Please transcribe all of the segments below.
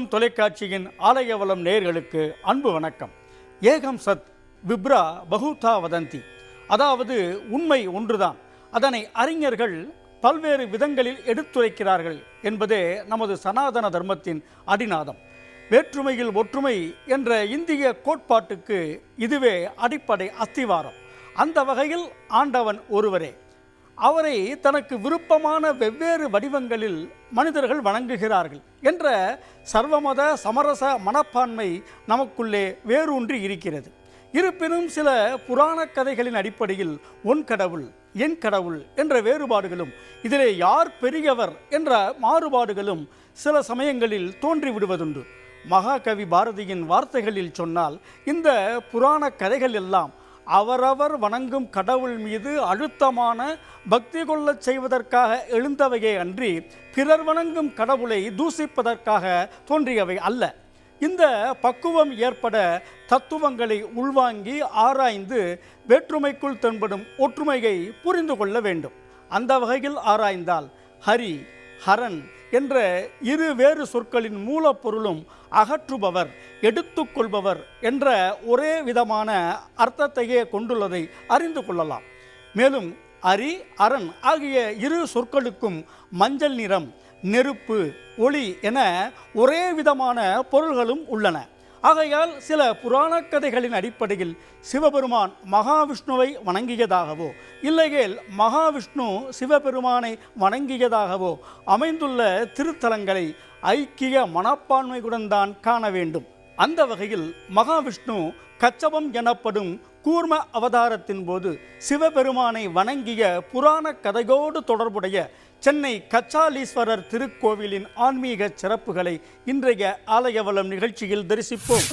ஏகம் தொலைக்காட்சியின் ஆலயவளம் நேர்களுக்கு அன்பு வணக்கம். ஏகம் சத் விப்ரா பகுதா வதந்தி. அதாவது உண்மை ஒன்றுதான். அதனை அறிஞர்கள் பல்வேறு விதங்களில் எடுத்துரைக்கிறார்கள் என்பதே நமது சனாதன தர்மத்தின் அடிநாதம். வேற்றுமையில் ஒற்றுமை என்ற இந்திய கோட்பாட்டுக்கு இதுவே அடிப்படை அஸ்திவாரம். அந்த வகையில் ஆண்டவன் ஒருவரே. அவரை தனக்கு விருப்பமான வெவ்வேறு வடிவங்களில் மனிதர்கள் வணங்குகிறார்கள் என்ற சர்வமத சமரச மனப்பான்மை நமக்குள்ளே வேரூன்றி இருக்கிறது. இருப்பினும் சில புராண கதைகளின் அடிப்படையில் உன் கடவுள் என் கடவுள் என்ற வேறுபாடுகளும் இதிலே யார் பெரியவர் என்ற மாறுபாடுகளும் சில சமயங்களில் தோன்றிவிடுவதுண்டு. மகாகவி பாரதியின் வார்த்தைகளில் சொன்னால் இந்த புராண கதைகள் எல்லாம் அவரவர் வணங்கும் கடவுள் மீது அழுத்தமான பக்தி கொள்ளச் செய்வதற்காக எழுந்தவையே அன்றி பிறர் வணங்கும் கடவுளை தூசிப்பதற்காக தோன்றியவை அல்ல. இந்த பக்குவம் ஏற்பட தத்துவங்களை உள்வாங்கி ஆராய்ந்து வேற்றுமைக்குள் தென்படும் ஒற்றுமையை புரிந்து கொள்ள வேண்டும். அந்த வகையில் ஆராய்ந்தால் ஹரி ஹரன் என்ற இரு வேறு சொற்களின் மூலப்பொருளும் அகற்றுபவர் எடுத்துக்கொள்பவர் என்ற ஒரே விதமான அர்த்தத்தையே கொண்டுள்ளதை அறிந்து கொள்ளலாம். மேலும் அரி அரண் ஆகிய இரு சொற்களுக்கும் மஞ்சள் நிறம் நெருப்பு ஒளி என ஒரே விதமான பொருள்களும் உள்ளன. ஆகையால் சில புராணக் கதைகளின் அடிப்படையில் சிவபெருமான் மகாவிஷ்ணுவை வணங்கியதாகவோ இல்லையேல் மகாவிஷ்ணு சிவபெருமானை வணங்கியதாகவோ அமைந்துள்ள திருத்தலங்களை ஐக்கிய மனப்பான்மையுடன் தான் காண வேண்டும். அந்த வகையில் மகாவிஷ்ணு கச்சபம் எனப்படும் கூர்ம அவதாரத்தின் போது சிவபெருமானை வணங்கிய புராண கதையோடு தொடர்புடைய சென்னை கச்சாலீஸ்வரர் திருக்கோவிலின் ஆன்மீக சிறப்புகளை இன்றைய ஆலயவளம் நிகழ்ச்சியில் தரிசிப்போம்.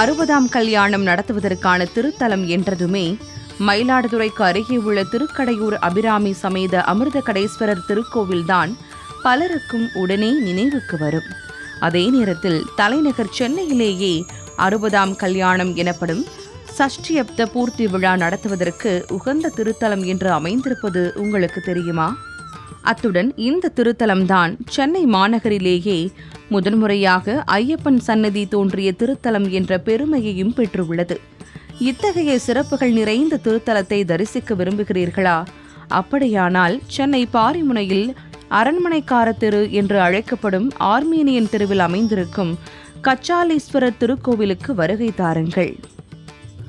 அறுபதாம் கல்யாணம் நடத்துவதற்கான திருத்தலம் என்றதுமே மயிலாடுதுறைக்கு அருகே உள்ள திருக்கடையூர் அபிராமி சமேத அமிர்த கடேஸ்வரர் திருக்கோவில்தான் பலருக்கும் உடனே நினைவுக்கு வரும். அதே நேரத்தில் தலைநகர் சென்னையிலேயே அறுபதாம் கல்யாணம் எனப்படும் சஷ்டியப்த பூர்த்தி விழா நடத்துவதற்கு உகந்த திருத்தலம் என்று அமைந்திருப்பது உங்களுக்கு தெரியுமா? அத்துடன் இந்த திருத்தலம்தான் சென்னை மாநகரிலேயே முதன்முறையாக ஐயப்பன் சன்னதி தோன்றிய திருத்தலம் என்ற பெருமையையும் பெற்றுள்ளது. இத்தகைய சிறப்புகள் நிறைந்த திருத்தலத்தை தரிசிக்க விரும்புகிறீர்களா? அப்படியானால் சென்னை பாரிமுனையில் அரண்மனைக்கார தெரு என்று அழைக்கப்படும் ஆர்மீனியன் தெருவில் அமைந்திருக்கும் கச்சாலீஸ்வரர் திருக்கோவிலுக்கு வருகை தாருங்கள்.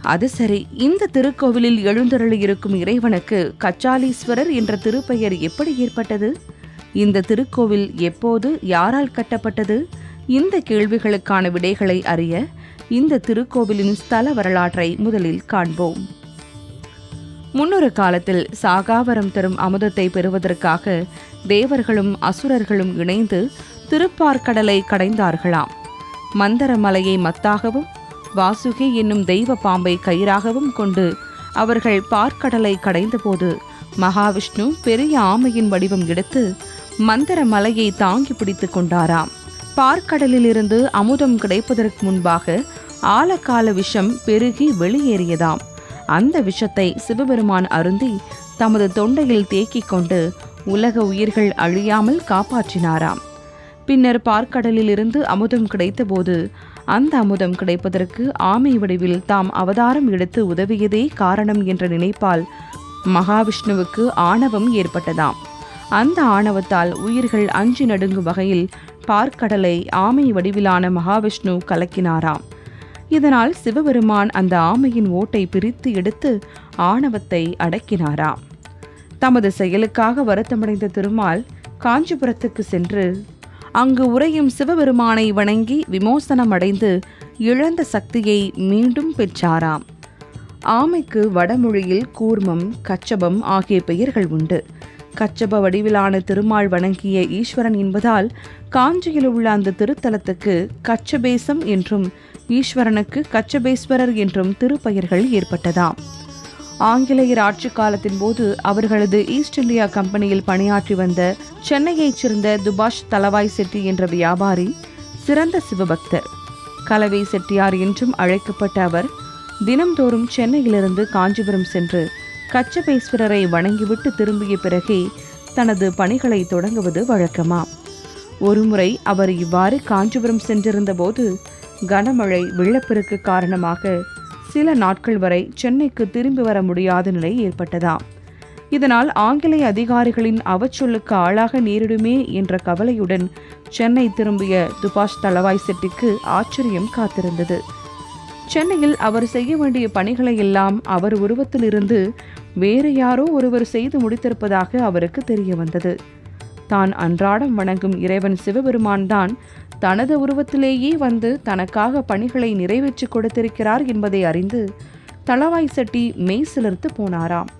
அது சரி. இந்த திருக்கோவிலில் எழுந்தருளி இருக்கும் இறைவனுக்கு கச்சாலீஸ்வரர் என்ற திருப்பெயர் எப்படி ஏற்பட்டது? இந்த திருக்கோவில் எப்போது யாரால் கட்டப்பட்டது? இந்த கேள்விகளுக்கான விடைகளை அறிய இந்த திருக்கோவிலின் ஸ்தல வரலாற்றை முதலில் காண்போம். முன்னொரு காலத்தில் சாகாவரம் தரும் அமுதத்தை பெறுவதற்காக தேவர்களும் அசுரர்களும் இணைந்து திருப்பார்கடலை கடைந்தார்களாம். மந்தரமலையை மத்தாகவும் வாசுகி என்னும் தெய்வ பாம்பை கயிறாகவும் கொண்டு அவர்கள் பார்க்கடலை கடைந்தபோது மகாவிஷ்ணு பெரிய ஆமையின் வடிவம் எடுத்து மந்தர மலையை தாங்கி பிடித்துக் கொண்டாராம். பார்க்கடலிலிருந்து அமுதம் கிடைப்பதற்கு முன்பாக ஆலக்கால விஷம் பெருகி வெளியேறியதாம். அந்த விஷத்தை சிவபெருமான் அருந்தி தமது தொண்டையில் தேக்கிக் கொண்டு உலக உயிர்கள் அழியாமல் காப்பாற்றினாராம். பின்னர் பார்க்கடலிலிருந்து அமுதம் கிடைத்தபோது அந்த அமுதம் கிடைப்பதற்கு ஆமை வடிவில் தாம் அவதாரம் எடுத்து உதவியதே காரணம் என்ற நினைப்பால் மகாவிஷ்ணுவுக்கு ஆணவம் ஏற்பட்டதாம். அந்த ஆணவத்தால் உயிர்கள் அஞ்சு நடுங்கும் வகையில் பார்க்கடலை ஆமை வடிவிலான மகாவிஷ்ணு கலக்கினாராம். இதனால் சிவபெருமான் அந்த ஆமையின் ஓட்டை பிரித்து எடுத்து ஆணவத்தை அடக்கினாராம். தமது செயலுக்காக வருத்தமடைந்த திருமால் காஞ்சிபுரத்துக்கு சென்று அங்கு உறையும் சிவபெருமானை வணங்கி விமோசனம் அடைந்து இழந்த சக்தியை மீண்டும் பெற்றாராம். ஆமைக்கு வடமொழியில் கூர்மம் கச்சபம் ஆகிய பெயர்கள் உண்டு. கச்சப வடிவிலான திருமால் வணங்கிய ஈஸ்வரன் என்பதால் காஞ்சியில் உள்ள அந்த திருத்தலத்துக்கு கச்சபேசம் என்றும் ஈஸ்வரனுக்கு கச்சபேஸ்வரர் என்றும் திருப்பெயர்கள் ஏற்பட்டதாம். ஆங்கிலேயர் ஆட்சி காலத்தின் போது அவர்களது ஈஸ்ட் இந்தியா கம்பெனியில் பணியாற்றி வந்த சென்னையைச் சேர்ந்த துபாஷ் தலவாய் செட்டி என்ற வியாபாரி சிறந்த சிவபக்தர். கலவை செட்டியார் என்றும் அழைக்கப்பட்ட அவர் தினம்தோறும் சென்னையிலிருந்து காஞ்சிபுரம் சென்று கச்சபேஸ்வரரை வணங்கிவிட்டு திரும்பிய பிறகே தனது பணிகளை தொடங்குவது வழக்கமாம் ஒருமுறை அவர் இவ்வாறு காஞ்சிபுரம் சென்றிருந்தபோது கனமழை வெள்ளப்பெருக்கு காரணமாக சில நாட்கள் வரை சென்னைக்கு திரும்பி வர முடியாத நிலை ஏற்பட்டதாம் இதனால் ஆங்கிலேய அதிகாரிகளின் அவச்சொல்லுக்கு ஆளாக நேரிடுமே என்ற கவலையுடன் சென்னை திரும்பிய துபாஷ் தளவாய் செட்டிக்கு ஆச்சரியம் காத்திருந்தது. சென்னையில் அவர் செய்ய வேண்டிய பணிகளை எல்லாம் அவர் உருவத்திலிருந்து வேறு யாரோ ஒருவர் செய்து முடித்திருப்பதாக அவருக்கு தெரிய வந்தது. தான் அன்றாடம் வணங்கும் இறைவன் சிவபெருமான் தான் தனது உருவத்திலேயே வந்து தனக்காக பணிகளை நிறைவேற்றி கொடுத்திருக்கிறார் என்பதை அறிந்து தளவாய் செட்டி மெய் சிலிர்த்து போனாராம்.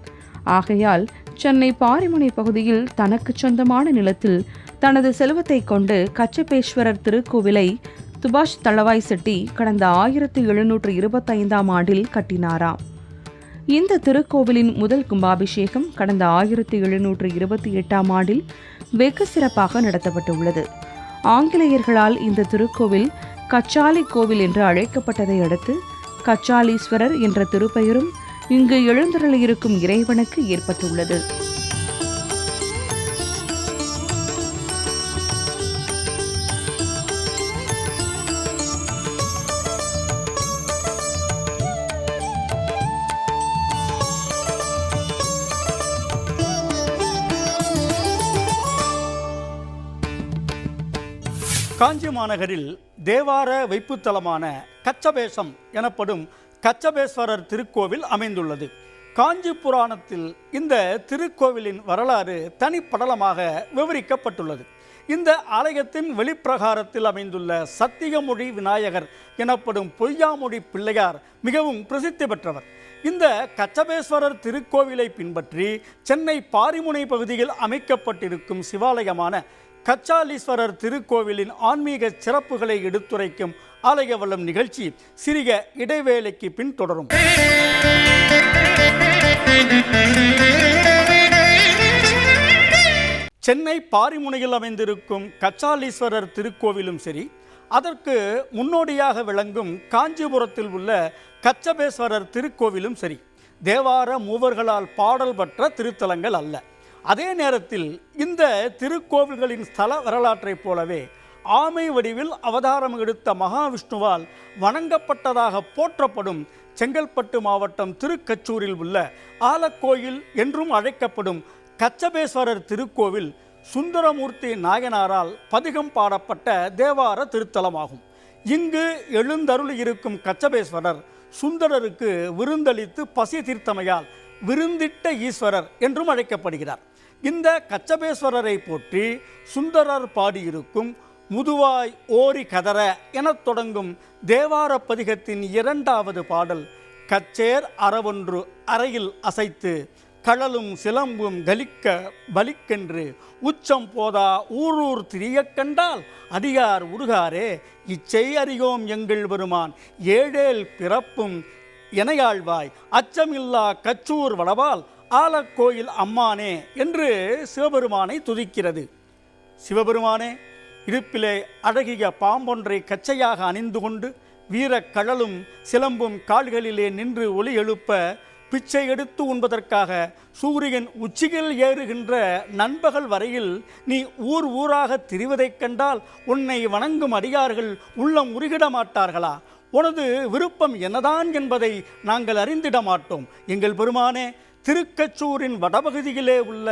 ஆகையால் சென்னை பாரிமுனை பகுதியில் தனக்கு சொந்தமான நிலத்தில் தனது செல்வத்தை கொண்டு கச்சபேஸ்வரர் திருக்கோவிலை துபாஷ் தளவாய் செட்டி கடந்த ஆயிரத்தி எழுநூற்று இருபத்தைந்தாம் ஆண்டில் கட்டினாராம். இந்த திருக்கோவிலின் முதல் கும்பாபிஷேகம் கடந்த ஆயிரத்தி எழுநூற்று இருபத்தி எட்டாம் ஆண்டில் வெகு சிறப்பாக நடத்தப்பட்டுள்ளது. ஆங்கிலேயர்களால் இந்த திருக்கோவில் கச்சாலி கோவில் என்று அழைக்கப்பட்டதை அடுத்து கச்சாலீஸ்வரர் என்ற திருப்பெயரும் இங்கு எழுந்தருளியிருக்கும் இறைவனுக்கு ஏற்பட்டுள்ளது. காஞ்சி மாநகரில் தேவார வைப்புத்தலமான கச்சபேசம் எனப்படும் கச்சபேஸ்வரர் திருக்கோவில் அமைந்துள்ளது. காஞ்சி புராணத்தில் இந்த திருக்கோவிலின் வரலாறு தனிப்படலமாக விவரிக்கப்பட்டுள்ளது. இந்த ஆலயத்தின் வெளிப்பிரகாரத்தில் அமைந்துள்ள சத்தியமொழி விநாயகர் எனப்படும் பொய்யாமொழி பிள்ளையார் மிகவும் பிரசித்தி பெற்றவர். இந்த கச்சபேஸ்வரர் திருக்கோவிலை பின்பற்றி சென்னை பாரிமுனை பகுதியில் அமைக்கப்பட்டிருக்கும் சிவாலயமான கச்சாலீஸ்வரர் திருக்கோவிலின் ஆன்மீக சிறப்புகளை எடுத்துரைக்கும் ஆலய நிகழ்ச்சி சிறிய இடைவேளைக்கு பின் தொடரும். சென்னை பாரிமுனையில் அமைந்திருக்கும் கச்சாலீஸ்வரர் திருக்கோவிலும் சரி அதற்கு முன்னோடியாக விளங்கும் காஞ்சிபுரத்தில் உள்ள கச்சபேஸ்வரர் திருக்கோவிலும் சரி தேவார மூவர்களால் பாடல் பெற்ற திருத்தலங்கள் அல்ல. அதே நேரத்தில் இந்த திருக்கோவில்களின் ஸ்தல வரலாற்றைப் போலவே ஆமை வடிவில் அவதாரம் எடுத்த மகாவிஷ்ணுவால் வணங்கப்பட்டதாக போற்றப்படும் செங்கல்பட்டு மாவட்டம் திருக்கச்சூரில் உள்ள ஆலக்கோயில் என்றும் அழைக்கப்படும் கச்சபேஸ்வரர் திருக்கோவில் சுந்தரமூர்த்தி நாயனாரால் பதிகம் பாடப்பட்ட தேவார திருத்தலமாகும். இங்கு எழுந்தருளி இருக்கும் கச்சபேஸ்வரர் சுந்தரருக்கு விருந்தளித்து பசி தீர்த்தமையால் விருந்திட்ட ஈஸ்வரர் என்றும் அழைக்கப்படுகிறார். இந்த கச்சபேஸ்வரரை போற்றி சுந்தரர் பாடியிருக்கும் முதுவாய் ஓரி கதற எனத் தொடங்கும் தேவார பதிகத்தின் இரண்டாவது பாடல் கச்சேர் அறவொன்று அறையில் அசைத்து கழலும் சிலம்பும் கலிக்க பலிக்கென்று உச்சம் போதா ஊரூர் திரியக் கண்டால் அதிகார் உருகாரே இச்சை அறியோம் எங்கள் பெருமான் ஏழேல் பிறப்பும் எனையாழ்வாய் அச்சமில்லா கச்சூர் வளவால் ஆலக்கோயில் அம்மானே என்று சிவபெருமானை துதிக்கிறது. சிவபெருமானே இருப்பிலே அழகிய பாம்பொன்றை கச்சையாக அணிந்து கொண்டு வீரக் கழலும் சிலம்பும் கால்களிலே நின்று ஒளி எழுப்ப பிச்சை எடுத்து உண்பதற்காக சூரியன் உச்சியில் ஏறுகின்ற நண்பகல் வரையில் நீ ஊர் ஊராக திரிவதைக் கண்டால் உன்னை வணங்கும் அடியார்கள் உள்ளம் உருகிட மாட்டார்களா? உனது விருப்பம் என்னதான் என்பதை நாங்கள் அறிந்திட மாட்டோம். எங்கள் பெருமானே திருக்கச்சூரின் வடபகுதியிலே உள்ள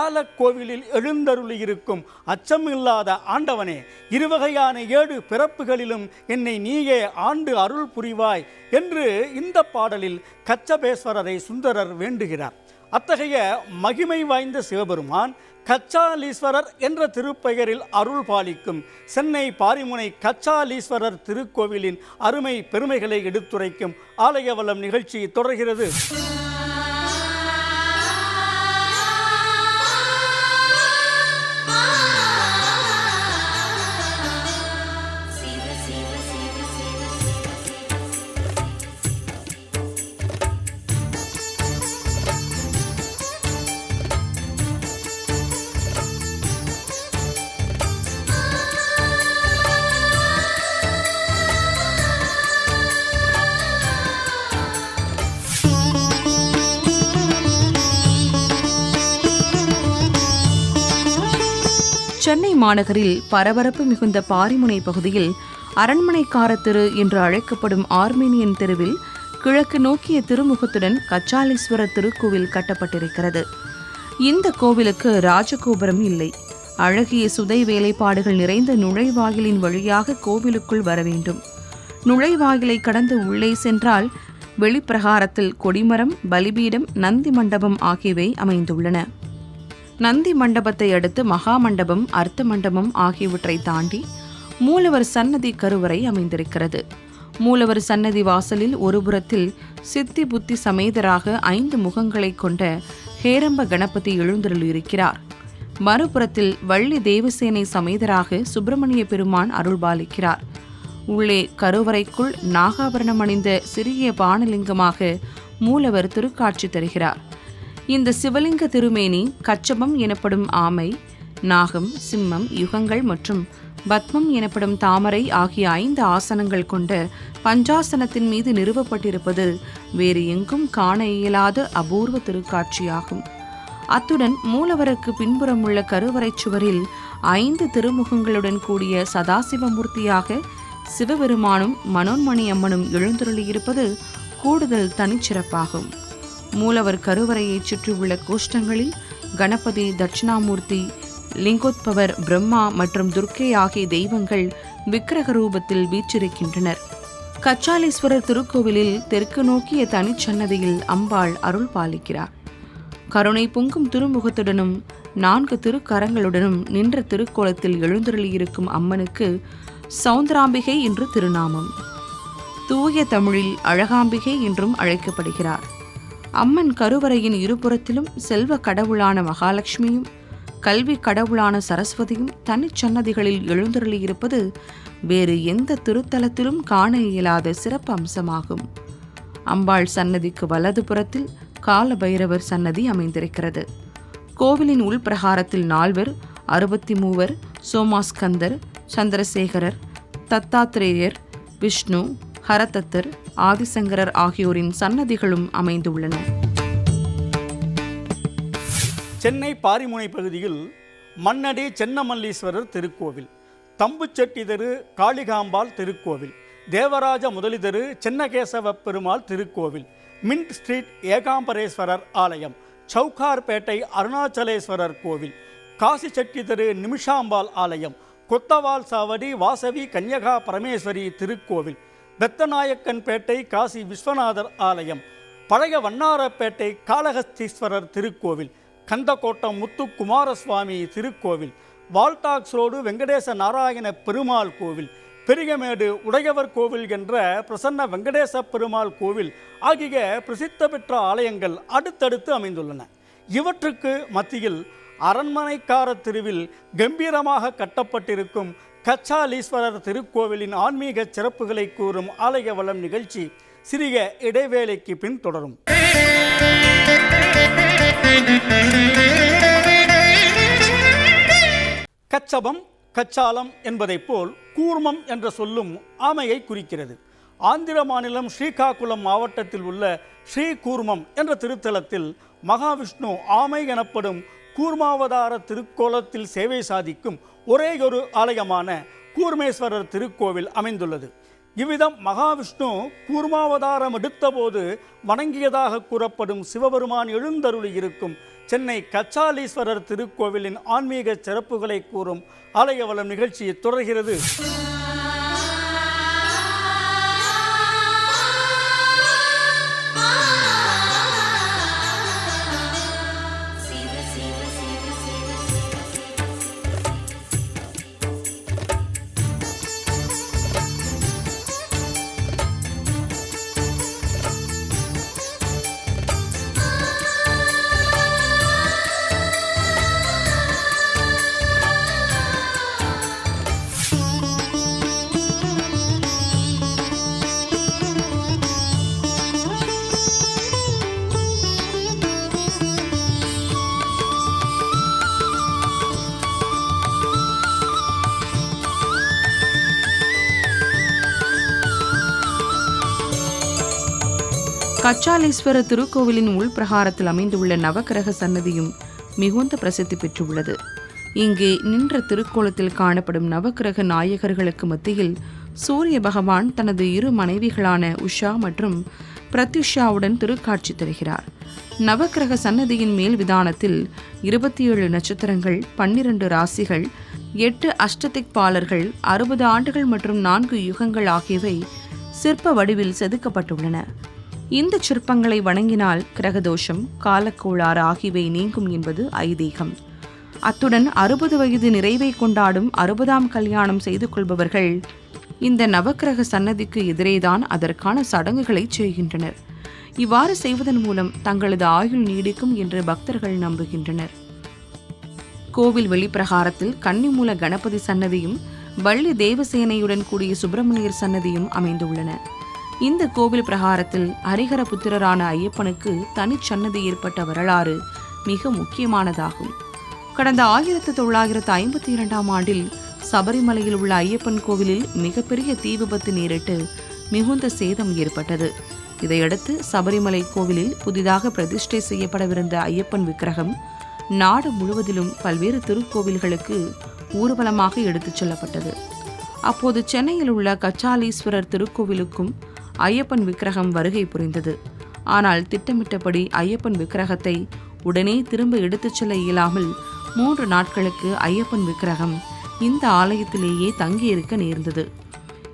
ஆலக்கோவிலில் எழுந்தருளியிருக்கும் அச்சமில்லாத ஆண்டவனே இருவகையான ஏழு பிறப்புகளிலும் என்னை நீயே ஆண்டு அருள் புரிவாய் என்று இந்த பாடலில் கச்சபேஸ்வரரை சுந்தரர் வேண்டுகிறார். அத்தகைய மகிமை வாய்ந்த சிவபெருமான் கச்சாலீஸ்வரர் என்ற திருப்பெயரில் அருள் பாலிக்கும் சென்னை பாரிமுனை கச்சாலீஸ்வரர் திருக்கோவிலின் அருமை பெருமைகளை எடுத்துரைக்கும் ஆலயவளம் நிகழ்ச்சி தொடர்கிறது. சென்னை மாநகரில் பரபரப்பு மிகுந்த பாரிமுனை பகுதியில் அரண்மனைக்கார தெரு என்று அழைக்கப்படும் ஆர்மேனியன் தெருவில் கிழக்கு நோக்கிய திருமுகத்துடன் கச்சாலீஸ்வரர் திருக்கோவில் கட்டப்பட்டிருக்கிறது. இந்த கோவிலுக்கு ராஜகோபுரம் இல்லை. அழகிய சுதை வேலைப்பாடுகள் நிறைந்த நுழைவாயிலின் வழியாக கோவிலுக்குள் வர வேண்டும். நுழைவாயிலை கடந்து உள்ளே சென்றால் வெளிப்பிரகாரத்தில் கொடிமரம் பலிபீடம் நந்தி மண்டபம் ஆகியவை அமைந்துள்ளன. நந்தி மண்டபத்தை அடுத்து மகா மண்டபம் அர்த்த மண்டபம் ஆகியவற்றை தாண்டி மூலவர் சன்னதி கருவறை அமைந்திருக்கிறது. மூலவர் சன்னதி வாசலில் ஒருபுறத்தில் சித்தி புத்தி சமேதராக ஐந்து முகங்களைக் கொண்ட ஹேரம்ப கணபதி எழுந்தருளியிருக்கிறார். மறுபுறத்தில் வள்ளி தேவசேனை சமேதராக சுப்பிரமணிய பெருமான் அருள்பாலிக்கிறார். உள்ளே கருவறைக்குள் நாகாபரணம் அணிந்த சிறிய பானலிங்கமாக மூலவர் திருக்காட்சி தருகிறார். இந்த சிவலிங்க திருமேனி கச்சபம் எனப்படும் ஆமை நாகம் சிம்மம் யுகங்கள் மற்றும் பத்மம் எனப்படும் தாமரை ஆகிய ஐந்து ஆசனங்கள் கொண்ட பஞ்சாசனத்தின் மீது நிறுவப்பட்டிருப்பது வேறு எங்கும் காண இயலாத அபூர்வ திருக்காட்சியாகும். அத்துடன் மூலவருக்கு பின்புறம் உள்ள கருவறைச் சுவரில் ஐந்து திருமுகங்களுடன் கூடிய சதாசிவமூர்த்தியாக சிவபெருமானும் மனோன்மணி அம்மனும் எழுந்தருளியிருப்பது கூடுதல் தனிச்சிறப்பாகும். மூலவர் கருவறையைச் சுற்றியுள்ள கோஷ்டங்களில் கணபதி தட்சிணாமூர்த்தி லிங்கோத்பவர் பிரம்மா மற்றும் துர்க்கை ஆகிய தெய்வங்கள் விக்கிரக ரூபத்தில் வீற்றிருக்கின்றனர். கச்சாலீஸ்வரர் திருக்கோவிலில் தெற்கு நோக்கிய தனிச்சன்னதியில் அம்பாள் அருள் பாலிக்கிறார். கருணை பொங்கும் திருமுகத்துடனும் நான்கு திருக்கரங்களுடனும் நின்ற திருக்கோலத்தில் எழுந்தருளியிருக்கும் அம்மனுக்கு சௌந்தராம்பிகை என்று திருநாமம். தூய தமிழில் அழகாம்பிகை என்றும் அழைக்கப்படுகிறார். அம்மன் கருவறையின் இருபுறத்திலும் செல்வ கடவுளான மகாலட்சுமியும் கல்வி கடவுளான சரஸ்வதியும் தனிச்சன்னதிகளில் எழுந்தருளியிருப்பது வேறு எந்த திருத்தலத்திலும் காண இயலாத சிறப்பு அம்சமாகும். அம்பாள் சன்னதிக்கு வலதுபுறத்தில் கால பைரவர் சன்னதி அமைந்திருக்கிறது. கோவிலின் உள்பிரகாரத்தில் நால்வர் அறுபத்தி மூவர் சோமாஸ்கந்தர் சந்திரசேகரர் தத்தாத்திரேயர் விஷ்ணு ஹரதத்தர் ஆதிசங்கரர் ஆகியோரின் சன்னதிகளும் அமைந்துள்ளன. சென்னை பாரிமுனை பகுதியில் மன்னடி சென்னமல்லீஸ்வரர் திருக்கோவில் தம்புச்செட்டி தெரு காளிகாம்பாள் திருக்கோவில் தேவராஜ முதலிதரு சென்னகேசவ பெருமாள் திருக்கோவில் மின்ட் ஸ்ட்ரீட் ஏகாம்பரேஸ்வரர் ஆலயம் சவுகார்பேட்டை அருணாச்சலேஸ்வரர் கோவில் காசி செட்டி தெரு நிமிஷாம்பாள் ஆலயம் கொத்தவால் சாவடி வாசவி கன்யகா பரமேஸ்வரி திருக்கோவில் பெத்தநாயக்கன்பேட்டை காசி விஸ்வநாதர் ஆலயம் பழைய வண்ணாரப்பேட்டை காளகஸ்தீஸ்வரர் திருக்கோவில் கந்தக்கோட்டம் முத்துக்குமாரசுவாமி திருக்கோவில் வால்டாக்ஸ் ரோடு வெங்கடேச நாராயண பெருமாள் கோவில் பெரியமேடு உடையவர் கோவில் என்ற பிரசன்ன வெங்கடேச பெருமாள் கோவில் ஆகிய பிரசித்த பெற்ற ஆலயங்கள் அடுத்தடுத்து அமைந்துள்ளன. இவற்றுக்கு மத்தியில் அரண்மனைக்கார திருவில் கம்பீரமாக கட்டப்பட்டிருக்கும் கச்சாலீஸ்வரர் திருக்கோவிலின் ஆன்மீக சிறப்புகளை கூறும் ஆலய வளம் நிகழ்ச்சி சிறிய இடைவேளைக்கு பின் தொடரும். கச்சபம் கச்சாலம் என்பதைப் போல் கூர்மம் என்ற சொல்லும் ஆமையை குறிக்கிறது. ஆந்திர மாநிலம் ஸ்ரீகாகுளம் மாவட்டத்தில் உள்ள ஸ்ரீ கூர்மம் என்ற திருத்தலத்தில் மகாவிஷ்ணு ஆமை எனப்படும் கூர்மாவதார திருக்கோலத்தில் சேவை சாதிக்கும் ஒரேயொரு ஆலயமான கூர்மேஸ்வரர் திருக்கோவில் அமைந்துள்ளது. இவ்விதம் மகாவிஷ்ணு கூர்மாவதாரம் எடுத்தபோது வணங்கியதாக கூறப்படும் சிவபெருமான் எழுந்தருளி இருக்கும் சென்னை கச்சாலீஸ்வரர் திருக்கோவிலின் ஆன்மீக சிறப்புகளை கூறும் ஆலயவளம் நிகழ்ச்சி தொடர்கிறது. கச்சாலீஸ்வரர் திருக்கோவிலின் உள்பிரகாரத்தில் அமைந்துள்ள நவக்கிரக சன்னதியும் மிகுந்த பிரசித்தி பெற்றுள்ளது. இங்கே நின்ற திருக்கோலத்தில் காணப்படும் நவக்கிரக நாயகர்களுக்கு மத்தியில் சூரிய பகவான் தனது இரு மனைவிகளான உஷா மற்றும் பிரத்யுஷாவுடன் திருக்காட்சி தருகிறார். நவக்கிரக சன்னதியின் மேல் விதானத்தில் இருபத்தி ஏழு நட்சத்திரங்கள் பன்னிரண்டு ராசிகள் எட்டு அஷ்டதிக் பாலர்கள் அறுபது ஆண்டுகள் மற்றும் நான்கு யுகங்கள் ஆகியவை சிற்ப வடிவில் செதுக்கப்பட்டுள்ளன. இந்த சிற்பங்களை வணங்கினால் கிரகதோஷம் காலக்கோளாறு ஆகியவை நீங்கும் என்பது ஐதீகம். அத்துடன் அறுபது வயது நிறைவை கொண்டாடும் அறுபதாம் கல்யாணம் செய்து கொள்பவர்கள் இந்த நவக்கிரக சன்னதிக்கு எதிரேதான் அதற்கான சடங்குகளை செய்கின்றனர். இவ்வாறு செய்வதன் மூலம் தங்களது ஆயுள் நீடிக்கும் என்று பக்தர்கள் நம்புகின்றனர். கோவில் வெளிப்பிரகாரத்தில் கன்னிமூல கணபதி சன்னதியும் வள்ளி தேவசேனையுடன் கூடிய சுப்பிரமணியர் சன்னதியும் அமைந்துள்ளன. இந்த கோவில் பிரகாரத்தில் ஹரிஹர புத்திரரான ஐயப்பனுக்கு தனிச்சன்னதி ஏற்பட்ட வரலாறு மிக முக்கியமானதாகும். கடந்த ஆயிரத்து தொள்ளாயிரத்து ஐம்பத்தி இரண்டாம் ஆண்டில் சபரிமலையில் உள்ள ஐயப்பன் கோவிலில் மிகப்பெரிய தீ விபத்து நேரிட்டு மிகுந்த சேதம் ஏற்பட்டது. இதையடுத்து சபரிமலை கோவிலில் புதிதாக பிரதிஷ்டை செய்யப்படவிருந்த ஐயப்பன் விக்கிரகம் நாடு முழுவதிலும் பல்வேறு திருக்கோவில்களுக்கு ஊர்வலமாக எடுத்துச் செல்லப்பட்டது. அப்போது சென்னையில் உள்ள கச்சாலீஸ்வரர் திருக்கோவிலுக்கும் ஐயப்பன் விக்கிரகம் வருகை புரிந்தது. ஆனால் திட்டமிட்டபடி ஐயப்பன் விக்கிரகத்தை உடனே திரும்ப எடுத்துச் செல்ல இயலாமல் மூன்று நாட்களுக்கு ஐயப்பன் விக்கிரகம் இந்த ஆலயத்திலேயே தங்கியிருக்க நேர்ந்தது.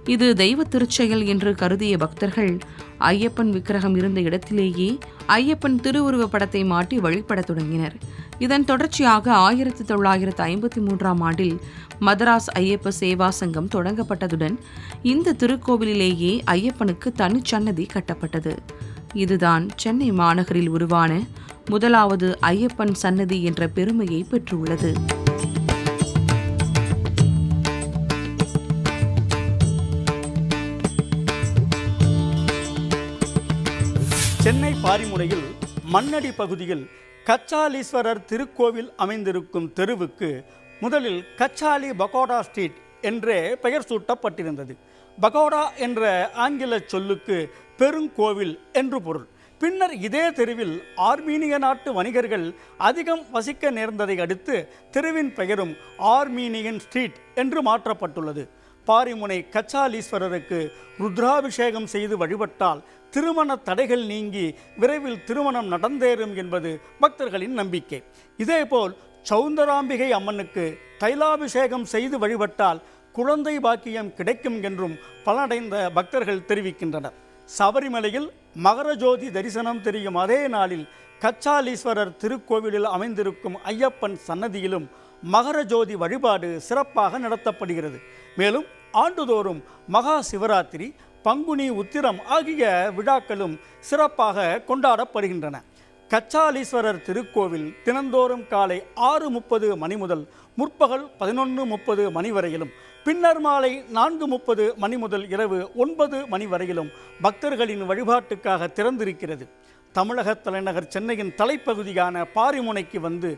இது தெய்வ திருச்செயல் என்று கருதிய பக்தர்கள் ஐயப்பன் விக்கிரகம் இருந்த இடத்திலேயே ஐயப்பன் திருவுருவ படத்தை மாட்டி வழிபடத் தொடங்கினர். இதன் தொடர்ச்சியாக ஆயிரத்தி தொள்ளாயிரத்து ஐம்பத்தி மூன்றாம் ஆண்டில் மதராஸ் ஐயப்ப சேவா சங்கம் தொடங்கப்பட்டதுடன் இந்த திருக்கோவிலிலேயே ஐயப்பனுக்கு தனிச்சன்னதி கட்டப்பட்டது. இதுதான் சென்னை மாநகரில் உருவான முதலாவது ஐயப்பன் சன்னதி என்ற பெருமையை பெற்றுள்ளது. சென்னை பாரிமுனையில் மண்ணடி பகுதியில் கச்சாலீஸ்வரர் திருக்கோவில் அமைந்திருக்கும் தெருவுக்கு முதலில் கச்சாலி பகோடா ஸ்ட்ரீட் என்றே பெயர் சூட்டப்பட்டிருந்தது. பகோடா என்ற ஆங்கில சொல்லுக்கு பெருங்கோவில் என்று பொருள். பின்னர் இதே தெருவில் ஆர்மீனிய நாட்டு வணிகர்கள் அதிகம் வசிக்க நேர்ந்ததை அடுத்து தெருவின் பெயரும் ஆர்மீனியன் ஸ்ட்ரீட் என்று மாற்றப்பட்டுள்ளது. பாரிமுனை கச்சாலீஸ்வரருக்கு ருத்ராபிஷேகம் செய்து வழிபட்டால் திருமண தடைகள் நீங்கி விரைவில் திருமணம் நடந்தேறும் என்பது பக்தர்களின் நம்பிக்கை. இதேபோல் சௌந்தராம்பிகை அம்மனுக்கு தைலாபிஷேகம் செய்து வழிபட்டால் குழந்தை பாக்கியம் கிடைக்கும் என்றும் பலனடைந்த பக்தர்கள் தெரிவிக்கின்றனர். சபரிமலையில் மகரஜோதி தரிசனம் தெரியும் அதே நாளில் கச்சாலீஸ்வரர் திருக்கோவிலில் அமைந்திருக்கும் ஐயப்பன் சன்னதியிலும் மகரஜோதி வழிபாடு சிறப்பாக நடத்தப்படுகிறது. மேலும் ஆண்டுதோறும் மகா சிவராத்திரி பங்குனி உத்திரம் ஆகிய விழாக்களும் சிறப்பாக கொண்டாடப்படுகின்றன. கச்சாலீஸ்வரர் திருக்கோவில் தினந்தோறும் காலை ஆறு முப்பது மணி முதல் முற்பகல் பதினொன்று முப்பது மணி வரையிலும் பின்னர் மாலை நான்கு முப்பது மணி முதல் இரவு ஒன்பது மணி வரையிலும் பக்தர்களின் வழிபாட்டுக்காக திறந்திருக்கிறது. தமிழக தலைநகர் சென்னையின் தலைப்பகுதியான பாரிமுனைக்கு வந்து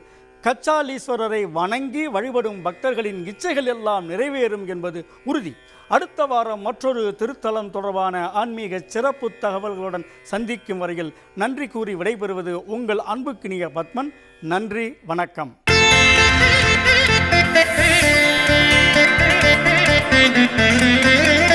கச்சாலீஸ்வரரை வணங்கி வழிபடும் பக்தர்களின் இச்சைகள் எல்லாம் நிறைவேறும் என்பது உறுதி. அடுத்த வாரம் மற்றொரு திருத்தலம் தொடர்பான ஆன்மீக சிறப்பு தகவல்களுடன் சந்திக்கும் வரையில் நன்றி கூறி விடைபெறுவது உங்கள் அன்புக்கினிய பத்மன். நன்றி வணக்கம். Thank you.